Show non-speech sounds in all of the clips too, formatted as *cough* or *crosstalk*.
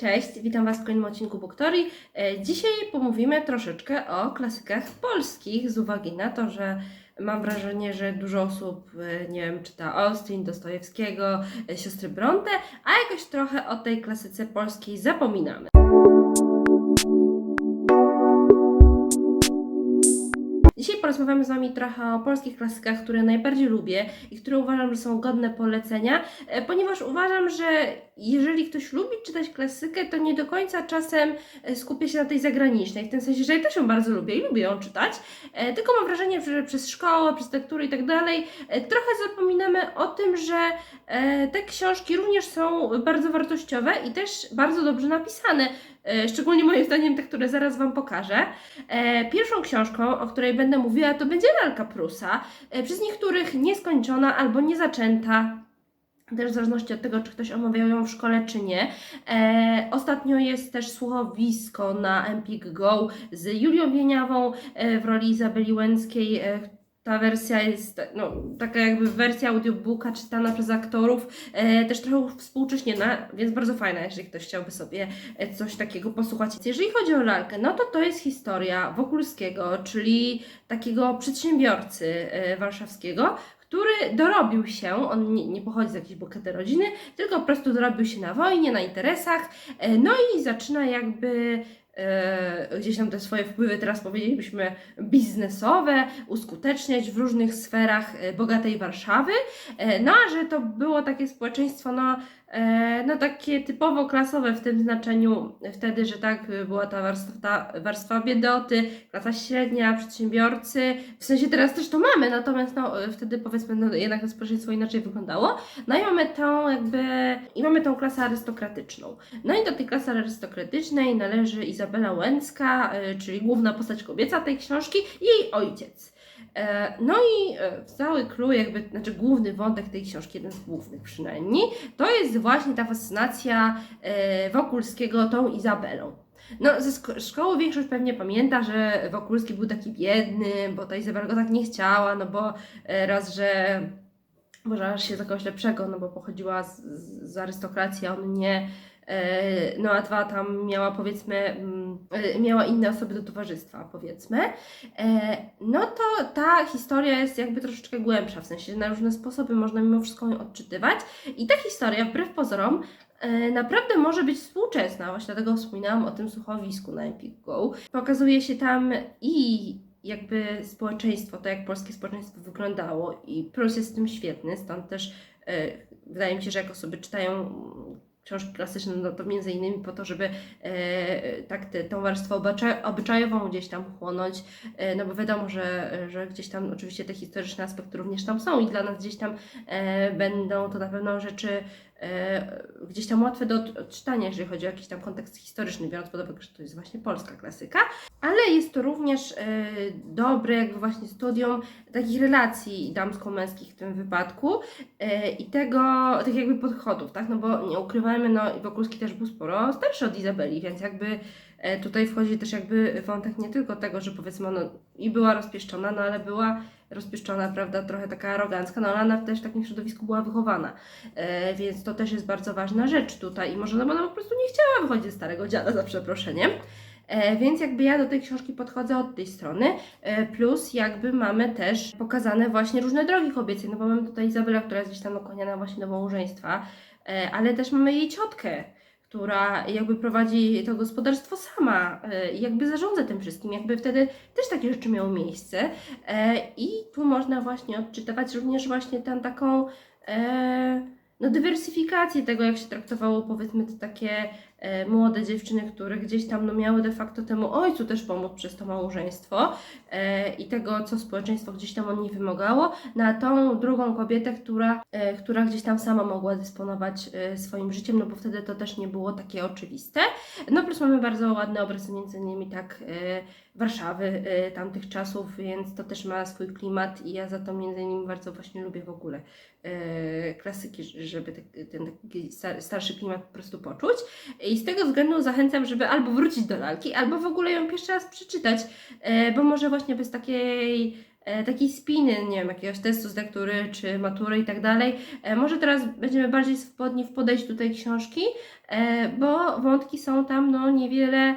Cześć, witam Was w kolejnym odcinku Buktorii. E, Dzisiaj pomówimy troszeczkę o klasykach polskich z uwagi na to, że mam wrażenie, że dużo osób, e, nie wiem, czyta Austin, Dostojewskiego, e, siostry Bronte, a jakoś trochę o tej klasyce polskiej zapominamy. Dzisiaj porozmawiamy z Wami trochę o polskich klasykach, które najbardziej lubię i które uważam, że są godne polecenia, e, ponieważ uważam, że jeżeli ktoś lubi czytać klasykę, to nie do końca czasem e, skupia się na tej zagranicznej, w tym sensie, że ja też ją bardzo lubię i lubię ją czytać, e, tylko mam wrażenie, że przez szkołę, przez lektury i tak dalej, trochę zapominamy o tym, że te książki również są bardzo wartościowe i też bardzo dobrze napisane, szczególnie moim zdaniem te, które zaraz Wam pokażę. E, Pierwszą książką, o której będę mówiła, to będzie Lalka Prusa, e, przez niektórych nieskończona albo niezaczęta, też w zależności od tego, czy ktoś omawiał ją w szkole, czy nie. E, ostatnio jest też słuchowisko na Empik Go z Julią Wieniawą e, w roli Izabeli Łęckiej. E, ta wersja jest no, taka jakby wersja audiobooka czytana przez aktorów, e, też trochę współcześniona, więc bardzo fajna, jeżeli ktoś chciałby sobie e, coś takiego posłuchać. Jeżeli chodzi o lalkę, no to to jest historia Wokulskiego, czyli takiego przedsiębiorcy e, warszawskiego, który dorobił się, on nie, nie pochodzi z jakiejś bogatej rodziny, tylko po prostu dorobił się na wojnie, na interesach, e, no i zaczyna jakby gdzieś tam te swoje wpływy, teraz powiedzielibyśmy biznesowe, uskuteczniać w różnych sferach e, bogatej Warszawy. E, no a że to było takie społeczeństwo, no, e, no takie typowo klasowe w tym znaczeniu wtedy, że tak e, była ta warstwa, ta warstwa biedoty, klasa średnia, przedsiębiorcy. W sensie teraz też to mamy, natomiast no, e, wtedy powiedzmy no, jednak to społeczeństwo inaczej wyglądało. No i mamy tą jakby, i mamy tą klasę arystokratyczną. No i do tej klasy arystokratycznej należy Izabela Łęcka, e, czyli główna postać kobieca tej książki, i jej ojciec. E, No i e, cały clue, jakby, znaczy główny wątek tej książki, jeden z głównych przynajmniej, to jest właśnie ta fascynacja e, Wokulskiego tą Izabelą. No, ze szko- szkoły większość pewnie pamięta, że Wokulski był taki biedny, bo ta Izabela go tak nie chciała, no bo raz, że uważała się za kogoś lepszego, no bo pochodziła z, z arystokracji, a on nie. No a dwa tam miała powiedzmy, miała inne osoby do towarzystwa, powiedzmy. E, No to ta historia jest jakby troszeczkę głębsza, w sensie na różne sposoby można mimo wszystko ją odczytywać. I ta historia, wbrew pozorom, e, naprawdę może być współczesna. Właśnie dlatego wspominałam o tym słuchowisku na Epic Go. Pokazuje się tam i jakby społeczeństwo, to jak polskie społeczeństwo wyglądało i Prus jest w tym świetny, stąd też e, wydaje mi się, że jak osoby czytają książki klasyczne, no to między innymi po to, żeby e, tak tę tą warstwę obycza- obyczajową gdzieś tam chłonąć, e, no bo wiadomo, że, że gdzieś tam oczywiście te historyczne aspekty również tam są i dla nas gdzieś tam e, będą to na pewno rzeczy gdzieś tam łatwe do od- odczytania, jeżeli chodzi o jakiś tam kontekst historyczny, biorąc pod uwagę, że to jest właśnie polska klasyka, ale jest to również e, dobre jakby właśnie studium takich relacji damsko-męskich w tym wypadku e, i tego, tych jakby podchodów, tak, no bo nie ukrywajmy, no Wokulski też był sporo starszy od Izabeli, więc jakby e, tutaj wchodzi też jakby wątek nie tylko tego, że powiedzmy no i była rozpieszczona, no ale była rozpieszczona, prawda, trochę taka arogancka, no ale ona też w takim środowisku była wychowana, e, więc to też jest bardzo ważna rzecz tutaj i może no ona po prostu nie chciała wychodzić ze starego dziada, za przeproszeniem. E, Więc jakby ja do tej książki podchodzę od tej strony, e, plus jakby mamy też pokazane właśnie różne drogi kobiece, no bo mamy tutaj Izabela, która jest gdzieś tam nakłaniana właśnie do małżeństwa, e, ale też mamy jej ciotkę, która jakby prowadzi to gospodarstwo sama e, jakby zarządza tym wszystkim, jakby wtedy też takie rzeczy miały miejsce. E, i tu można właśnie odczytywać również właśnie tę taką e, no dywersyfikację tego, jak się traktowało powiedzmy te takie młode dziewczyny, które gdzieś tam no, miały de facto temu ojcu też pomóc przez to małżeństwo e, i tego, co społeczeństwo gdzieś tam od niej wymagało, na tą drugą kobietę, która, e, która gdzieś tam sama mogła dysponować e, swoim życiem, no bo wtedy to też nie było takie oczywiste. No plus mamy bardzo ładne obrazy między innymi tak e, Warszawy e, tamtych czasów, więc to też ma swój klimat i ja za to między innymi bardzo właśnie lubię w ogóle e, klasyki, żeby te, ten taki star- starszy klimat po prostu poczuć. I z tego względu zachęcam, żeby albo wrócić do lalki, albo w ogóle ją pierwszy raz przeczytać, e, bo może właśnie bez takiej e, takiej spiny, nie wiem, jakiegoś testu z lektury czy matury i tak dalej. E, może teraz będziemy bardziej swobodni w podejściu do tej książki, bo wątki są tam no niewiele,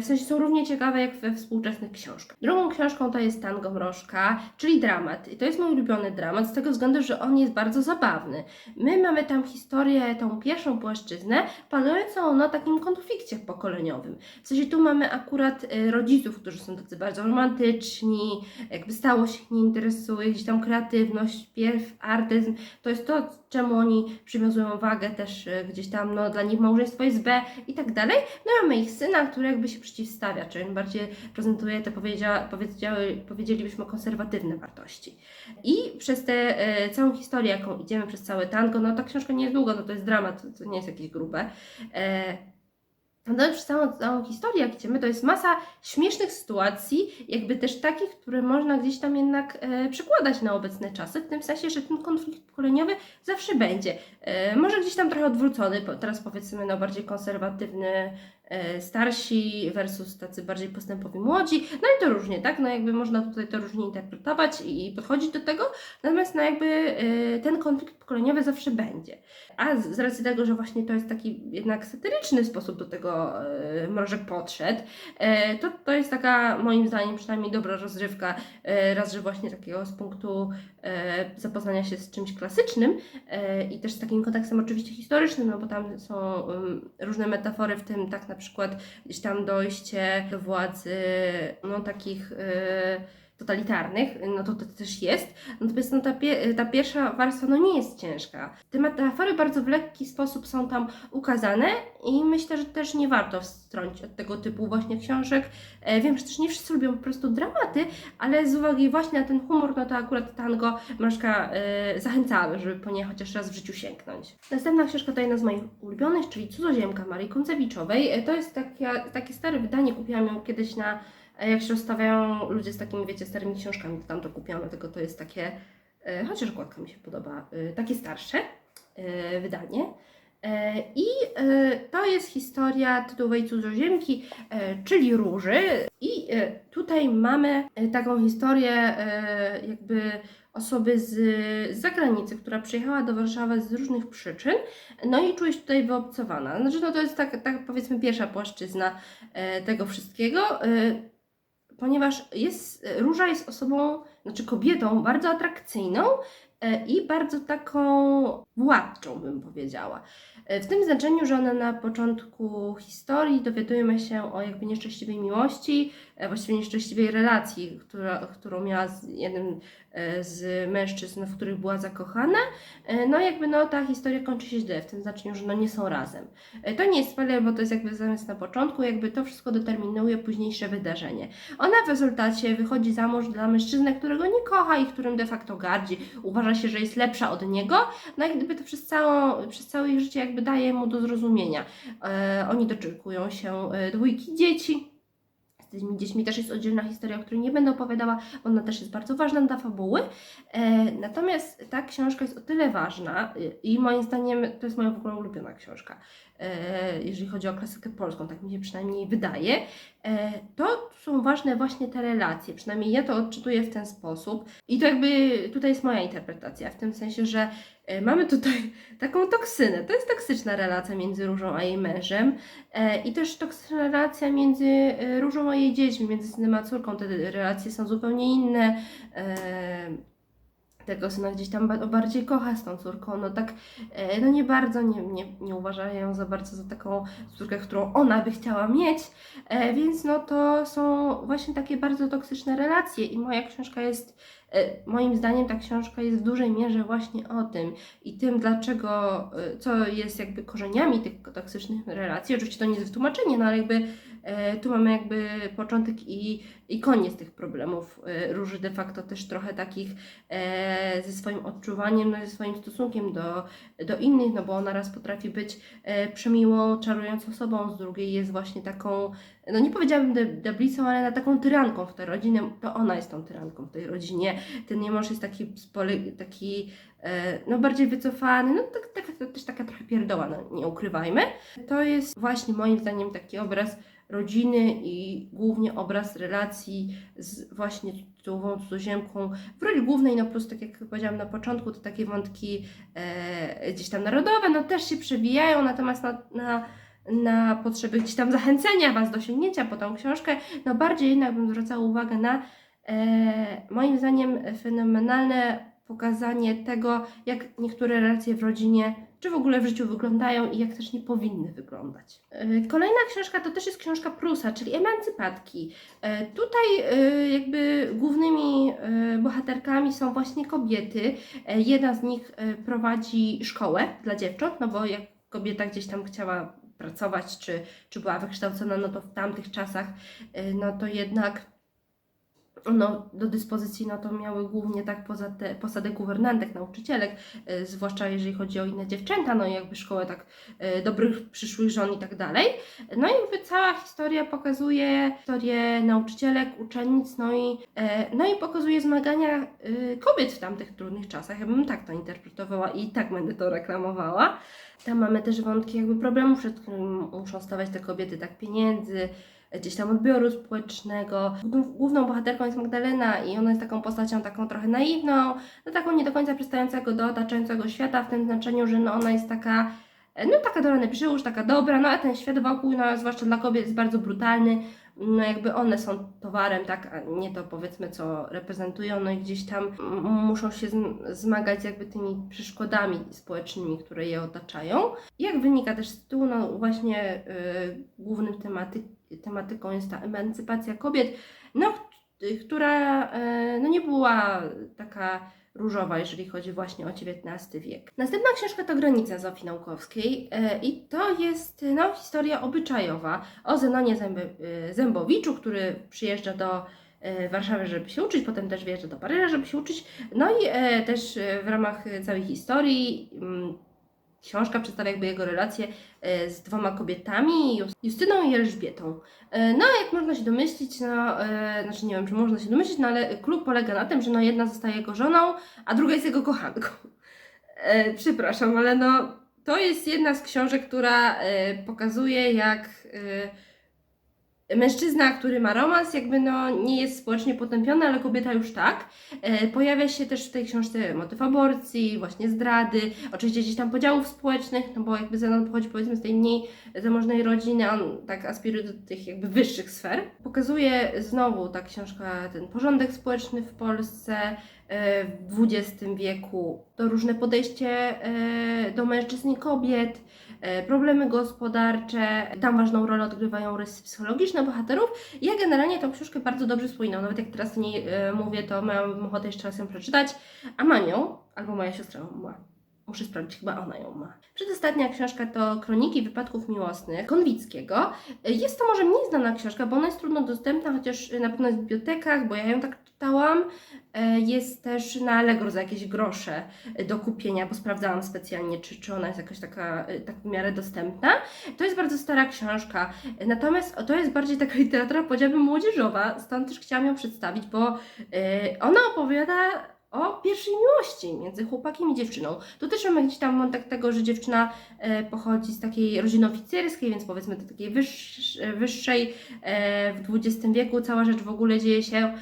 w sensie są równie ciekawe jak we współczesnych książkach. Drugą książką to jest Tango Mrożka, czyli dramat. I to jest mój ulubiony dramat z tego względu, że on jest bardzo zabawny. My mamy tam historię, tą pierwszą płaszczyznę, polegającą na takim konflikcie pokoleniowym. W sensie tu mamy akurat e, rodziców, którzy są tacy bardzo romantyczni, jakby stało się nie interesuje, gdzieś tam kreatywność, pierw, artyzm, to jest to, czemu oni przywiązują wagę też e, gdzieś tam, no dla nich małżeństwo jest B i tak dalej. No mamy ich syna, który jakby się przeciwstawia, czyli bardziej prezentuje te powiedzielibyśmy konserwatywne wartości. I przez tę e, całą historię, jaką idziemy przez całe tango, no ta książka nie jest długa, no to jest dramat, to, to nie jest jakieś grube. E, no przez całą, całą historię, jak idziemy, to jest masa śmiesznych sytuacji, jakby też takich, które można gdzieś tam jednak e, przekładać na obecne czasy, w tym sensie, że ten konflikt pokoleniowy zawsze będzie. E, może gdzieś tam trochę odwrócony, teraz powiedzmy no bardziej konserwatywny starsi versus tacy bardziej postępowi młodzi, no i to różnie, tak? No jakby można tutaj to różnie interpretować i, podchodzić do tego, natomiast no jakby e, ten konflikt pokoleniowy zawsze będzie. A z, racji tego, że właśnie to jest taki jednak satyryczny sposób do tego e, Mrożek podszedł, e, to to jest taka moim zdaniem przynajmniej dobra rozrywka, e, raz, że właśnie takiego z punktu e, zapoznania się z czymś klasycznym e, i też z takim kontekstem oczywiście historycznym, no bo tam są um, różne metafory, w tym tak na przykład gdzieś tam dojście do władzy, no takich e, totalitarnych, no to to też jest. Natomiast no, ta, pie, ta pierwsza warstwa no nie jest ciężka. Te metafory bardzo w lekki sposób są tam ukazane i myślę, że też nie warto wstrącić od tego typu właśnie książek. E, wiem, że też nie wszyscy lubią po prostu dramaty, ale z uwagi właśnie na ten humor, no to akurat tango Mrożka e, zachęcały, żeby po nie chociaż raz w życiu sięgnąć. Następna książka to jedna z moich ulubionych, czyli Cudzoziemka Marii Koncewiczowej. E, to jest taka, takie stare wydanie, kupiłam ją kiedyś na jak się rozstawiają ludzie z takimi, wiecie, starymi książkami, to tam to kupiłam, dlatego to jest takie, e, chociaż okładka mi się podoba, e, takie starsze e, wydanie. I to jest historia tytułowej cudzoziemki, czyli Róży. I tutaj mamy taką historię jakby osoby z, z zagranicy, która przyjechała do Warszawy z różnych przyczyn, no i czuje się tutaj wyobcowana. Znaczy, no to jest tak, tak powiedzmy pierwsza płaszczyzna tego wszystkiego. E, ponieważ jest, Róża jest osobą, znaczy kobietą bardzo atrakcyjną e, i bardzo taką władczą, bym powiedziała. E, W tym znaczeniu, że ona na początku historii dowiadujemy się o jakby nieszczęśliwej miłości, e, właściwie nieszczęśliwej relacji, która, którą miała z jednym e, z mężczyzn, w których była zakochana. E, No jakby no ta historia kończy się źle, w tym znaczeniu, że no nie są razem. E, To nie jest spoiler, bo to jest jakby zamysł na początku, jakby to wszystko determinuje późniejsze wydarzenie. Ona w rezultacie wychodzi za mąż dla mężczyzny, którego nie kocha i którym de facto gardzi. Uważa się, że jest lepsza od niego, no i gdyby to przez, całą, przez całe ich życie jakby daje mu do zrozumienia. E, oni doczekują się e, dwójki dzieci. Z tymi dziećmi też jest oddzielna historia, o której nie będę opowiadała, ona też jest bardzo ważna dla fabuły. E, natomiast ta książka jest o tyle ważna y, i moim zdaniem to jest moja w ogóle ulubiona książka, e, jeżeli chodzi o klasykę polską, tak mi się przynajmniej wydaje, e, to są ważne właśnie te relacje, przynajmniej ja to odczytuję w ten sposób. I to jakby tutaj jest moja interpretacja, w tym sensie, że e, mamy tutaj *laughs* taką toksynę, to jest toksyczna relacja między Różą a jej mężem e, i też toksyczna relacja między e, Różą a jej dziećmi, między synem a córką, te relacje są zupełnie inne, tego syna gdzieś tam ba- bardziej kocha z tą córką, no tak, e, no nie bardzo, nie, nie, nie uważa ją za bardzo za taką córkę, którą ona by chciała mieć, e, więc no to są właśnie takie bardzo toksyczne relacje i moja książka jest, moim zdaniem ta książka jest w dużej mierze właśnie o tym i tym, dlaczego, e, co jest jakby korzeniami tych toksycznych relacji, oczywiście to nie jest wytłumaczenie, no ale jakby e, tu mamy jakby początek i, i koniec tych problemów. E, Róży de facto też trochę takich e, ze swoim odczuwaniem, no, ze swoim stosunkiem do, do innych, no bo ona raz potrafi być e, przemiłą, czarującą osobą, z drugiej jest właśnie taką, no nie powiedziałabym de- deblicą, ale na taką tyranką w tej rodzinie, to ona jest tą tyranką w tej rodzinie, ten nie mąż jest taki, taki e, no bardziej wycofany, no tak, tak, to też taka trochę pierdoła, no nie ukrywajmy. To jest właśnie moim zdaniem taki obraz rodziny i głównie obraz relacji z właśnie tytułową cudzoziemką. W roli głównej, no plus tak jak powiedziałam na początku, to takie wątki e, gdzieś tam narodowe, no też się przewijają, natomiast na, na, na potrzeby gdzieś tam zachęcenia Was do sięgnięcia po tą książkę, no bardziej jednak bym zwracała uwagę na moim zdaniem fenomenalne pokazanie tego, jak niektóre relacje w rodzinie czy w ogóle w życiu wyglądają i jak też nie powinny wyglądać. E, Kolejna książka to też jest książka Prusa, czyli Emancypatki. E, Tutaj e, jakby głównymi e, bohaterkami są właśnie kobiety. E, Jedna z nich e, prowadzi szkołę dla dziewcząt, no bo jak kobieta gdzieś tam chciała pracować, czy, czy była wykształcona, no to w tamtych czasach, e, no to jednak no, do dyspozycji no to miały głównie tak poza te, posadę guwernantek, nauczycielek, e, zwłaszcza jeżeli chodzi o inne dziewczęta, no i jakby szkołę tak e, dobrych przyszłych żon i tak dalej. No i jakby cała historia pokazuje historię nauczycielek, uczennic, no i, e, no i pokazuje zmagania kobiet w tamtych trudnych czasach. Ja bym tak to interpretowała i tak będę to reklamowała. Tam mamy też wątki jakby problemów, przed którymi muszą stawać te kobiety, tak pieniędzy, gdzieś tam odbioru społecznego. Główną- bohaterką jest Magdalena i ona jest taką postacią taką trochę naiwną, no taką nie do końca przystającego do otaczającego świata, w tym znaczeniu, że no ona jest taka, e, no taka do rany przyłóż, taka dobra, no a ten świat wokół, no zwłaszcza dla kobiet jest bardzo brutalny, no jakby one są towarem, tak, a nie to powiedzmy co reprezentują, no i gdzieś tam muszą się zm- zmagać jakby tymi przeszkodami społecznymi, które je otaczają. Jak wynika też z tytułu, no właśnie y, głównym tematy, tematyką jest ta emancypacja kobiet, no, kt- która y, no, nie była taka różowa, jeżeli chodzi właśnie o XIX wiek. Następna książka to Granica Zofii Naukowskiej y, i to jest no, historia obyczajowa o Zenonie y, Zębowiczu, który przyjeżdża do Warszawy, żeby się uczyć, potem też wyjeżdża do Paryża, żeby się uczyć. No i e, też e, w ramach e, całej historii mm, książka przedstawia jakby jego relacje e, z dwoma kobietami, Jus- Justyną i Elżbietą. E, No, jak można się domyślić, no, e, znaczy nie wiem, czy można się domyślić, no ale klub polega na tym, że no jedna zostaje jego żoną, a druga jest jego kochanką. Przepraszam, ale no, to jest jedna z książek, która pokazuje, jak mężczyzna, który ma romans, jakby no nie jest społecznie potępiony, ale kobieta już tak. E, pojawia się też w tej książce motyw aborcji, właśnie zdrady, oczywiście gdzieś tam podziałów społecznych, no bo jakby Zenon pochodzi powiedzmy z tej mniej zamożnej rodziny, on tak aspiruje do tych jakby wyższych sfer. Pokazuje znowu ta książka ten porządek społeczny w Polsce e, w XX wieku, to różne podejście e, do mężczyzn i kobiet, problemy gospodarcze, tam ważną rolę odgrywają rysy psychologiczne bohaterów. Ja generalnie tą książkę bardzo dobrze wspominam, nawet jak teraz o niej e, mówię, to miałam ochotę jeszcze raz ją przeczytać, a ma nią, albo moja siostra ma. Muszę sprawdzić, chyba ona ją ma. Przedostatnia książka to Kroniki Wypadków Miłosnych Konwickiego. Jest to może mniej znana książka, bo ona jest trudno dostępna, chociaż na pewno jest w bibliotekach, bo ja ją tak czytałam. E, Jest też na Allegro za jakieś grosze do kupienia, bo sprawdzałam specjalnie, czy, czy ona jest jakaś taka e, tak w miarę dostępna. To jest bardzo stara książka, natomiast to jest bardziej taka literatura, powiedziałabym, młodzieżowa, stąd też chciałam ją przedstawić, bo e, ona opowiada o pierwszej miłości między chłopakiem i dziewczyną. Tu też mamy gdzieś tam wątek tego, że dziewczyna e, pochodzi z takiej rodziny oficerskiej, więc powiedzmy do takiej wyższ, wyższej e, w XX wieku. Cała rzecz w ogóle dzieje się e,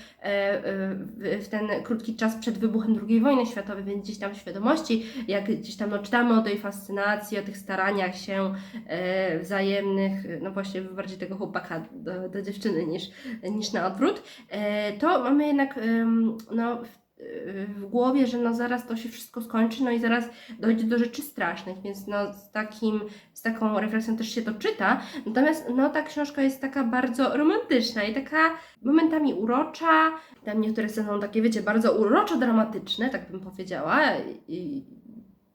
w, ten krótki czas przed wybuchem II wojny światowej, więc gdzieś tam świadomości, jak gdzieś tam no, czytamy o tej fascynacji, o tych staraniach się wzajemnych, no właśnie bardziej tego chłopaka do, do dziewczyny niż, niż na odwrót, to mamy jednak no, w, głowie, że no zaraz to się wszystko skończy, no i zaraz dojdzie do rzeczy strasznych, więc no z takim, z taką refleksją też się to czyta. Natomiast no ta książka jest taka bardzo romantyczna i taka momentami urocza. Tam niektóre sceny są takie, wiecie, bardzo uroczo-dramatyczne, tak bym powiedziała, i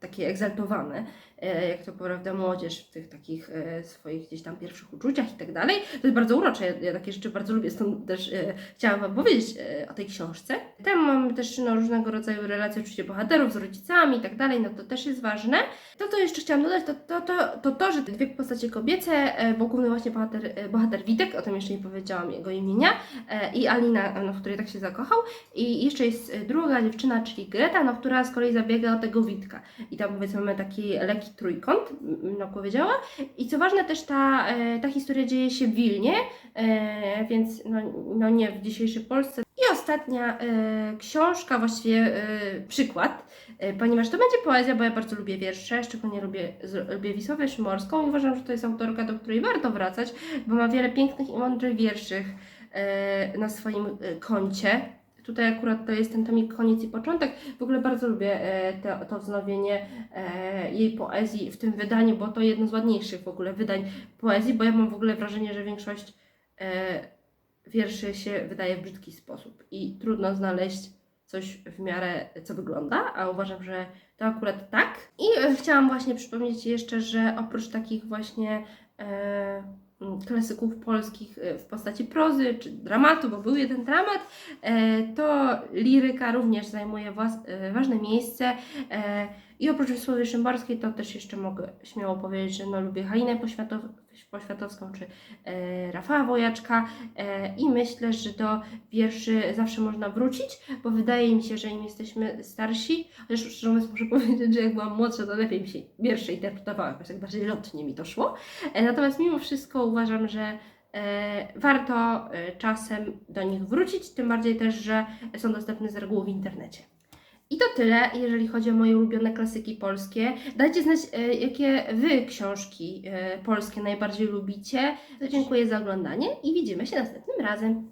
takie egzaltowane, e, jak to prawda młodzież w tych takich e, swoich gdzieś tam pierwszych uczuciach i tak dalej. To jest bardzo urocze, ja, ja takie rzeczy bardzo lubię, stąd też e, chciałam Wam powiedzieć o tej książce. Tam mamy też no, różnego rodzaju relacje oczywiście bohaterów z rodzicami i tak dalej, no to też jest ważne. To, co jeszcze chciałam dodać, to to, to, to, to że dwie postacie kobiece, e, bo główny właśnie bohater, e, bohater Witek, o tym jeszcze nie powiedziałam jego imienia, e, i Alina, no, w której tak się zakochał, i jeszcze jest druga dziewczyna, czyli Greta, no, która z kolei zabiega o tego Witka. i tam powiedzmy mamy taki lekki trójkąt, no powiedziała. I co ważne też ta, ta historia dzieje się w Wilnie, więc no, no nie w dzisiejszej Polsce. I ostatnia e, książka, właściwie e, przykład, e, ponieważ to będzie poezja, bo ja bardzo lubię wiersze, szczególnie lubię, z, lubię Wisławę Szymorską i uważam, że to jest autorka, do której warto wracać, bo ma wiele pięknych i mądrych wierszych e, na swoim e, koncie. Tutaj akurat to jest ten tomik koniec i początek. W ogóle bardzo lubię e, te, to wznowienie e, jej poezji w tym wydaniu, bo to jedno z ładniejszych w ogóle wydań poezji, bo ja mam w ogóle wrażenie, że większość e, wierszy się wydaje w brzydki sposób i trudno znaleźć coś w miarę, co wygląda, a uważam, że to akurat tak. I e, chciałam właśnie przypomnieć jeszcze, że oprócz takich właśnie e, mm, klasyków polskich e, w postaci prozy czy dramatu, bo był jeden dramat, e, to liryka również zajmuje włas, e, ważne miejsce. E, I oprócz Wisłowy Szymborskiej to też jeszcze mogę śmiało powiedzieć, że no, lubię Halinę Poświatow- Poświatowską czy e, Rafała Wojaczka e, i myślę, że do wierszy zawsze można wrócić, bo wydaje mi się, że im jesteśmy starsi, chociaż szczerze mówiąc muszę *laughs* powiedzieć, że jak byłam młodsza, to lepiej mi się wiersze interpretowały, jakoś tak bardziej lotnie mi to szło. E, natomiast mimo wszystko uważam, że e, warto e, czasem do nich wrócić, tym bardziej też, że są dostępne z reguły w internecie. I to tyle, jeżeli chodzi o moje ulubione klasyki polskie. Dajcie znać, e, jakie Wy książki e, polskie najbardziej lubicie. Dziękuję za oglądanie i widzimy się następnym razem.